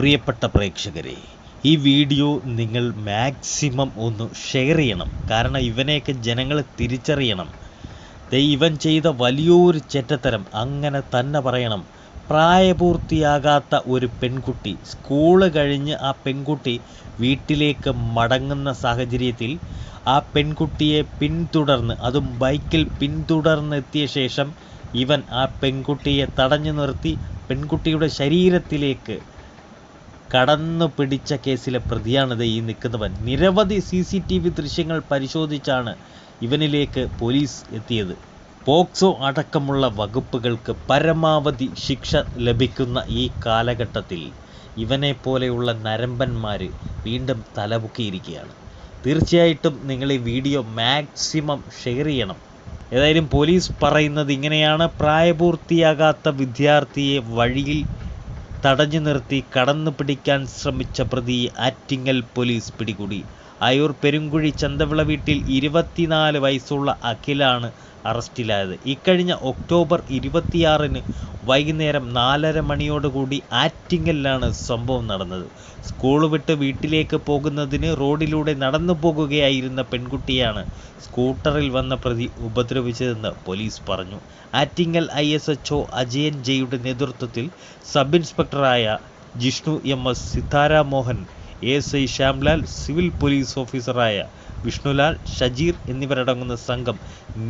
പ്രിയപ്പെട്ട പ്രേക്ഷകരെ ഈ വീഡിയോ നിങ്ങൾ മാക്സിമം ഒന്ന് ഷെയർ ചെയ്യണം. കാരണം ഇവനെയൊക്കെ ജനങ്ങൾ തിരിച്ചറിയണം. ഇവൻ ചെയ്ത വലിയൊരു ചെറ്റത്തരം അങ്ങനെ തന്നെ പറയണം. പ്രായപൂർത്തിയാകാത്ത ഒരു പെൺകുട്ടി സ്കൂൾ കഴിഞ്ഞ് ആ പെൺകുട്ടി വീട്ടിലേക്ക് മടങ്ങുന്ന സാഹചര്യത്തിൽ ആ പെൺകുട്ടിയെ പിന്തുടർന്ന് അതും ബൈക്കിൽ പിന്തുടർന്നെത്തിയ ശേഷം ഇവൻ ആ പെൺകുട്ടിയെ തടഞ്ഞു നിർത്തി പെൺകുട്ടിയുടെ ശരീരത്തിലേക്ക് കടന്നു പിടിച്ച കേസിലെ പ്രതിയാണിത് ഈ നിൽക്കുന്നവൻ. നിരവധി സി സി ടി വി ദൃശ്യങ്ങൾ പരിശോധിച്ചാണ് ഇവനിലേക്ക് പോലീസ് എത്തിയത്. പോക്സോ അടക്കമുള്ള വകുപ്പുകൾക്ക് പരമാവധി ശിക്ഷ ലഭിക്കുന്ന ഈ കാലഘട്ടത്തിൽ ഇവനെ പോലെയുള്ള നരമ്പന്മാർ വീണ്ടും തലപൊക്കിയിരിക്കുകയാണ്. തീർച്ചയായിട്ടും നിങ്ങൾ ഈ വീഡിയോ മാക്സിമം ഷെയർ ചെയ്യണം. ഏതായാലും പോലീസ് പറയുന്നത് ഇങ്ങനെയാണ്. പ്രായപൂർത്തിയാകാത്ത വിദ്യാർത്ഥിയെ വഴിയിൽ തടഞ്ഞു നിർത്തി കടന്നു പിടിക്കാൻ ശ്രമിച്ച പ്രതി ആറ്റിങ്ങൽ പോലീസ് പിടികൂടി. അയൂർ പെരുങ്കുഴി ചന്തവിള വീട്ടിൽ ഇരുപത്തിനാല് വയസ്സുള്ള അഖിലാണ് അറസ്റ്റിലായത്. ഇക്കഴിഞ്ഞ ഒക്ടോബർ ഇരുപത്തിയാറിന് വൈകുന്നേരം നാലര മണിയോടുകൂടി ആറ്റിങ്ങലിലാണ് സംഭവം നടന്നത്. സ്കൂൾ വിട്ട് വീട്ടിലേക്ക് പോകുന്നതിന് റോഡിലൂടെ നടന്നു പോകുകയായിരുന്ന പെൺകുട്ടിയാണ് സ്കൂട്ടറിൽ വന്ന പ്രതി ഉപദ്രവിച്ചതെന്ന് പോലീസ് പറഞ്ഞു. Attingal I S H O Ajayan ജെയുടെ നേതൃത്വത്തിൽ sub ഇൻസ്പെക്ടറായ Jishnu M S Sitharamohan S I Shyamlal civil police ഓഫീസറായ വിഷ്ണുലാൽ ഷജീർ എന്നിവരടങ്ങുന്ന സംഘം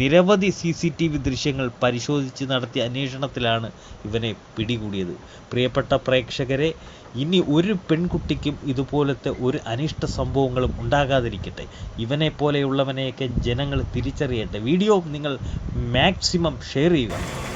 നിരവധി സി സി ടി വി ദൃശ്യങ്ങൾ പരിശോധിച്ച് നടത്തിയ അന്വേഷണത്തിലാണ് ഇവനെ പിടികൂടിയത്. പ്രിയപ്പെട്ട പ്രേക്ഷകരെ ഇനി ഒരു പെൺകുട്ടിക്കും ഇതുപോലത്തെ ഒരു അനിഷ്ട സംഭവങ്ങളും ഉണ്ടാകാതിരിക്കട്ടെ. ഇവനെ പോലെയുള്ളവനെയൊക്കെ ജനങ്ങൾ തിരിച്ചറിയട്ടെ. വീഡിയോ നിങ്ങൾ മാക്സിമം ഷെയർ ചെയ്യുക.